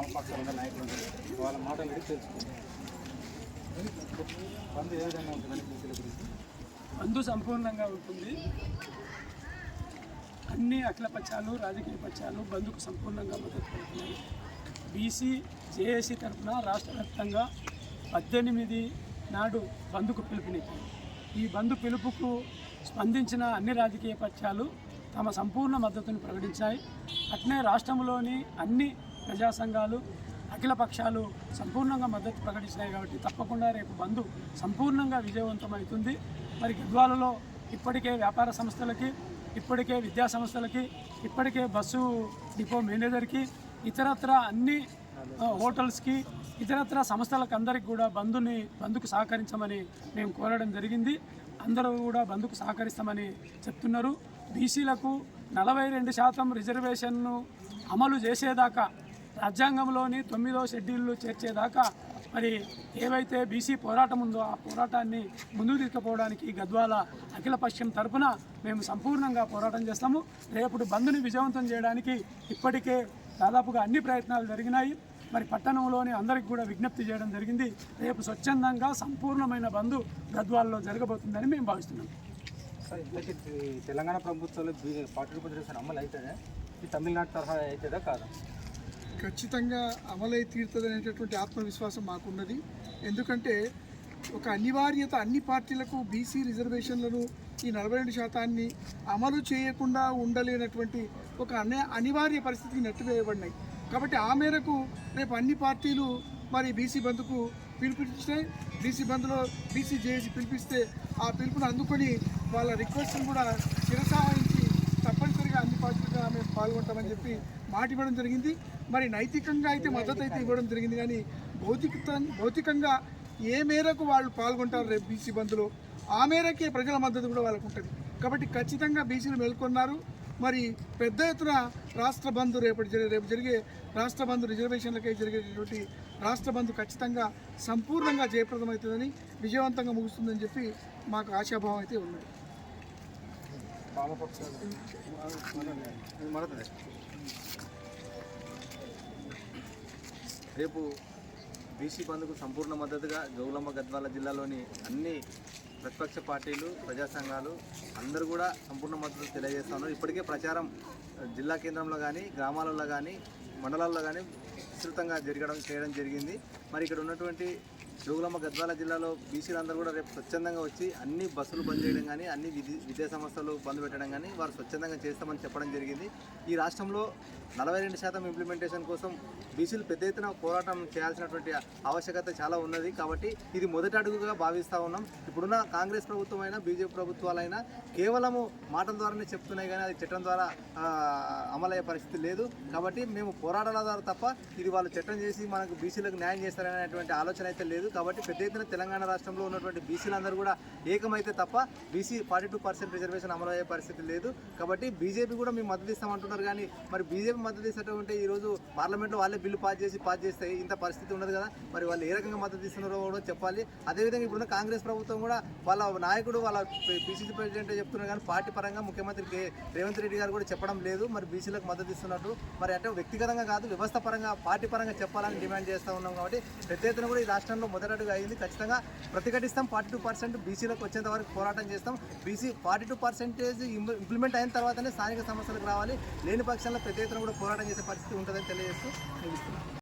వామపక్షాలు ఉన్న నాయకులు వాళ్ళ మాటలు అడిగి తెలుసుకుంటారు బంద్ ఏ విధంగా ఉంటుందని బీసీల గురించి? బంధు సంపూర్ణంగా ఉంటుంది. అన్ని అఖిల పక్షాలు రాజకీయ పక్షాలు బంధుకు సంపూర్ణంగా మద్దతు పడుతున్నాయి బీసీ జేఏసీ తరఫున రాష్ట్ర వ్యాప్తంగా పద్దెనిమిది నాడు బంధుకు పిలుపునిచ్చింది ఈ బంధు పిలుపుకు స్పందించిన అన్ని రాజకీయ పక్షాలు తమ సంపూర్ణ మద్దతును ప్రకటించాయి. అట్నే రాష్ట్రంలోని అన్ని ప్రజా సంఘాలు అఖిల పక్షాలు సంపూర్ణంగా మద్దతు ప్రకటించినాయి కాబట్టి తప్పకుండా రేపు బంధు సంపూర్ణంగా విజయవంతమవుతుంది. మరి గద్వాలలో ఇప్పటికే వ్యాపార సంస్థలకి ఇప్పటికే విద్యా సంస్థలకి ఇప్పటికే బస్సు డిపో మేనేజర్కి ఇతరత్ర అన్ని హోటల్స్కి ఇతరత్ర సంస్థలకు అందరికి కూడా బంధుని బంధుకు సహకరించమని మేము కోరడం జరిగింది. అందరూ కూడా బంధుకు సహకరిస్తామని చెప్తున్నారు. బీసీలకు నలభై రెండు శాతం రిజర్వేషన్ను అమలు చేసేదాకా రాజ్యాంగంలోని తొమ్మిదో షెడ్యూల్లో చేర్చేదాకా మరి ఏవైతే బీసీ పోరాటం ఉందో ఆ పోరాటాన్ని ముందుకు తీసుకుపోవడానికి గద్వాల అఖిల పశ్చిమ తరఫున మేము సంపూర్ణంగా పోరాటం చేస్తాము. రేపు బంధుని విజయవంతం చేయడానికి ఇప్పటికే దాదాపుగా అన్ని ప్రయత్నాలు జరిగినాయి. మరి పట్టణంలోని అందరికి కూడా విజ్ఞప్తి చేయడం జరిగింది. రేపు స్వచ్ఛందంగా సంపూర్ణమైన బంధు గద్వాలలో జరగబోతుందని మేము భావిస్తున్నాం. తెలంగాణ ప్రభుత్వంలో ఫార్టీ అమలు అవుతుందా ఈ తమిళనాడు తరహా అవుతుందా కాదా? ఖచ్చితంగా అమలై తీరుతుంది అనేటటువంటి ఆత్మవిశ్వాసం మాకున్నది. ఎందుకంటే ఒక అనివార్యత అన్ని పార్టీలకు బీసీ రిజర్వేషన్లను ఈ నలభై రెండు శాతాన్ని అమలు చేయకుండా ఉండలేనటువంటి ఒక అనే అనివార్య పరిస్థితికి నెట్టివేయబడినాయి. కాబట్టి ఆ మేరకు రేపు అన్ని పార్టీలు మరి బీసీ బంద్కు పిలుపునిచ్చినాయి బీసీ బంద్లో బీసీ జేఏసీ పిలిపిస్తే ఆ పిలుపును అందుకొని వాళ్ళ రిక్వెస్ట్ని కూడా చిరసాహించి అన్ని పార్టీలుగా మేము పాల్గొంటామని చెప్పి మాట ఇవ్వడం జరిగింది. మరి నైతికంగా అయితే మద్దతు అయితే ఇవ్వడం జరిగింది కానీ భౌతిక భౌతికంగా ఏ మేరకు వాళ్ళు పాల్గొంటారు రేపు బీసీ బంద్లో? ఆ మేరకే ప్రజల మద్దతు కూడా వాళ్ళకు ఉంటుంది. కాబట్టి ఖచ్చితంగా బీసీలు మేల్కొన్నారు. మరి పెద్ద ఎత్తున రాష్ట్ర బంధు రేపటి జరిగే రేపు జరిగే రాష్ట్ర బంధు రిజర్వేషన్లకై జరిగేటటువంటి రాష్ట్ర బంధు ఖచ్చితంగా సంపూర్ణంగా జయప్రదమవుతుందని విజయవంతంగా ముగుస్తుందని చెప్పి మాకు ఆశాభావం అయితే ఉన్నది. రేపు బీసీ బంద్కు సంపూర్ణ మద్దతుగా గౌలమ్మ గద్వాల జిల్లాలోని అన్ని ప్రతిపక్ష పార్టీలు ప్రజా సంఘాలు అందరూ కూడా సంపూర్ణ మద్దతు తెలియజేస్తున్నారు. ఇప్పటికే ప్రచారం జిల్లా కేంద్రంలో కానీ గ్రామాలలో కానీ మండలాల్లో కానీ విస్తృతంగా జరగడం చేయడం జరిగింది. మరి ఇక్కడ ఉన్నటువంటి జోగులమ్మ గద్వాల జిల్లాలో బీసీలందరూ కూడా రేపు స్వచ్ఛందంగా వచ్చి అన్ని బస్సులు బంద్ చేయడం కానీ అన్ని విద్యా సంస్థలు బంద్ పెట్టడం కానీ వారు స్వచ్ఛందంగా చేస్తామని చెప్పడం జరిగింది. ఈ రాష్ట్రంలో నలభై రెండు శాతం ఇంప్లిమెంటేషన్ కోసం బీసీలు పెద్ద ఎత్తున పోరాటం చేయాల్సినటువంటి ఆవశ్యకత చాలా ఉన్నది. కాబట్టి ఇది మొదటి అడుగుగా భావిస్తూ ఉన్నాం. ఇప్పుడున్న కాంగ్రెస్ ప్రభుత్వం అయినా బీజేపీ ప్రభుత్వాలైనా కేవలము మాటల ద్వారానే చెప్తున్నాయి కానీ అది చట్టం ద్వారా అమలయ్యే పరిస్థితి లేదు. కాబట్టి మేము పోరాటాల ద్వారా తప్ప ఇది వాళ్ళు చట్టం చేసి మనకు బీసీలకు న్యాయం చేస్తారనేటువంటి ఆలోచన అయితే లేదు. కాబట్టి పెద్ద ఎత్తున తెలంగాణ రాష్ట్రంలో ఉన్నటువంటి బీసీలందరూ కూడా ఏకమైతే తప్ప BC forty two percent reservation అమలు అయ్యే పరిస్థితి లేదు. కాబట్టి బీజేపీ కూడా మేము మద్దతు ఇస్తామంటున్నారు. కానీ మరి బీజేపీ మద్దతు ఇస్తుంటే ఈరోజు పార్లమెంట్లో వాళ్ళే బిల్లు పాస్ చేసి పాస్ చేస్తే ఇంత పరిస్థితి ఉండదు కదా. మరి వాళ్ళు ఏ రకంగా మద్దతు ఇస్తున్నారో కూడా చెప్పాలి. అదేవిధంగా ఇప్పుడున్న కాంగ్రెస్ ప్రభుత్వం కూడా వాళ్ళ నాయకుడు వాళ్ళ పీసీసీ ప్రెసిడెంట్ చెప్తున్నారు. కానీ పార్టీ పరంగా ముఖ్యమంత్రి కే రేవంత్ రెడ్డి గారు కూడా చెప్పడం లేదు. మరి బీసీలకు మద్దతు ఇస్తున్నట్టు మరి అంటే వ్యక్తిగతంగా కాదు వ్యవస్థ పరంగా పార్టీ పరంగా చెప్పాలని డిమాండ్ చేస్తూ ఉన్నాం. కాబట్టి పెద్ద ఎత్తున కూడా ఈ రాష్ట్రంలో మొదటడుగు అయింది. ఖచ్చితంగా ప్రతిఘటిస్తాం. ఫార్టీ టూ పర్సెంట్ బీసీలకు వచ్చేంత వరకు పోరాటం చేస్తాం. BC forty two percentage implement అయిన తర్వాతనే స్థానిక సమస్యలకు రావాలి. లేని పక్షంలో ప్రతి కూడా పోరాటం చేసే పరిస్థితి ఉంటుందని తెలియజేస్తూ ముగిస్తున్నాం